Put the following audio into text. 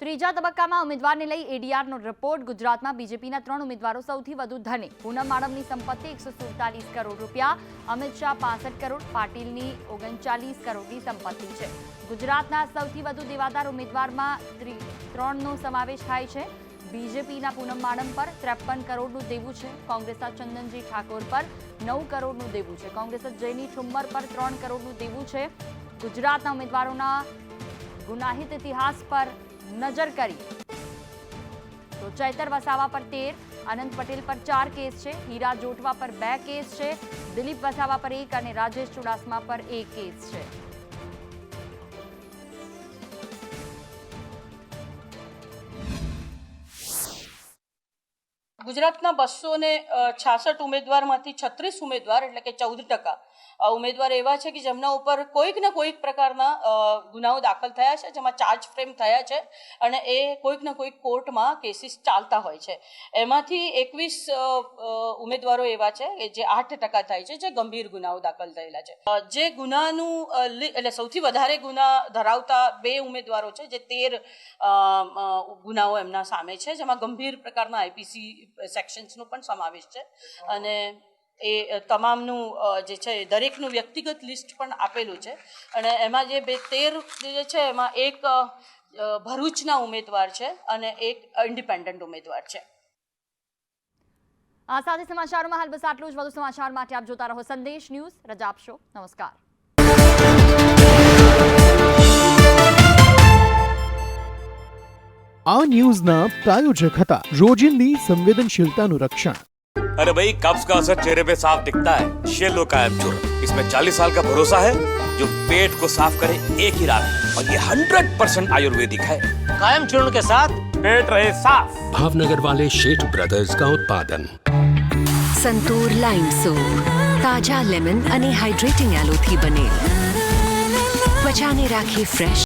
ત્રીજા તબક્કામાં ઉમેદવારને લઈ એડીઆરનો રિપોર્ટ ગુજરાતમાં બીજેપીના ત્રણ ઉમેદવારો સૌથી વધુ ધને. પૂનમ માડમની સંપત્તિ એકસો સુડતાલીસ કરોડ રૂપિયા. અમિત શાહ પાસઠ કરોડ. પાટીલની ઓગણચાલીસ કરોડની સંપત્તિ છે. ગુજરાતના સૌથી વધુ દેવાદાર ઉમેદવારમાં ત્રી- ત્રણનો સમાવેશ થાય છે. બીજેપીના પૂનમ માડમ પર ત્રેપન કરોડનું દેવું છે. કોંગ્રેસના ચંદનજી ઠાકોર પર નવ કરોડનું દેવું છે. કોંગ્રેસ જયની ઠુમ્મર પર ત્રણ કરોડનું દેવું છે. ગુજરાતના ઉમેદવારોના ગુનાહિત ઇતિહાસ પર નજર કરી. તો ચૈતર વસાવા પર તેર આનંદ પટેલ પર ચાર કેસ છે, હીરા જોટવા પર બે કેસ છે, દિલીપ વસાવા પર એક અને રાજેશ ચુડાસમા પર એક કેસ છે. ગુજરાતના બસો ને છાસઠ ઉમેદવારમાંથી છત્રીસ ઉમેદવાર, એટલે કે ચૌદ ટકા. ઉમેદવાર એવા છે કે જેમના ઉપર કોઈક ને કોઈક પ્રકારના ગુનાઓ દાખલ થયા છે, જેમાં ચાર્જ ફ્રેમ થયા છે અને એ કોઈક ને કોઈક કોર્ટમાં કેસીસ ચાલતા હોય છે. એમાંથી એકવીસ ઉમેદવારો એવા છે કે જે આઠ ટકા થાય છે, જે ગંભીર ગુનાઓ દાખલ થયેલા છે. જે ગુનાનું એટલે સૌથી વધારે ગુના ધરાવતા બે ઉમેદવારો છે, જે તેર ગુનાઓ એમના સામે છે, જેમાં ગંભીર પ્રકારના આઈપીસી સેક્શન્સનો પણ સમાવેશ છે. અને એ તમામનું જે છે દરેકનું વ્યક્તિગત લિસ્ટ પણ આપેલું છે. અને એમાં જે બે તેર જે છે એમાં એક ભરૂચના ઉમેદવાર છે અને એક ઇન્ડિપેન્ડન્ટ ઉમેદવાર છે. આ સાથે સમાચારોમાં હાલ બસ આટલું જ. વધુ સમાચાર માટે આપ જોતા રહો સંદેશ ન્યૂઝ. રજા આપશો. નમસ્કાર. આ ન્યૂઝના પ્રાયોજક હતા રોજિંદી સંવેદનશીલતાનું રક્ષણ अरे भाई कब्ज का असर चेहरे पे साफ दिखता है शेलो कायम चूर्ण इसमें 40 साल का भरोसा है जो पेट को साफ करे एक ही रात में। और ये 100 परसेंट आयुर्वेदिक है कायम चूर्ण के साथ पेट रहे साफ ભાવનગર વાલે શેઠ બ્રધર્સ का उत्पादन સંતૂર લાઈમ સૂપ તાજા લેમન અને હાઇડ્રેટિંગ એલોથી બનેલ ત્વચાને રાખી ફ્રેશ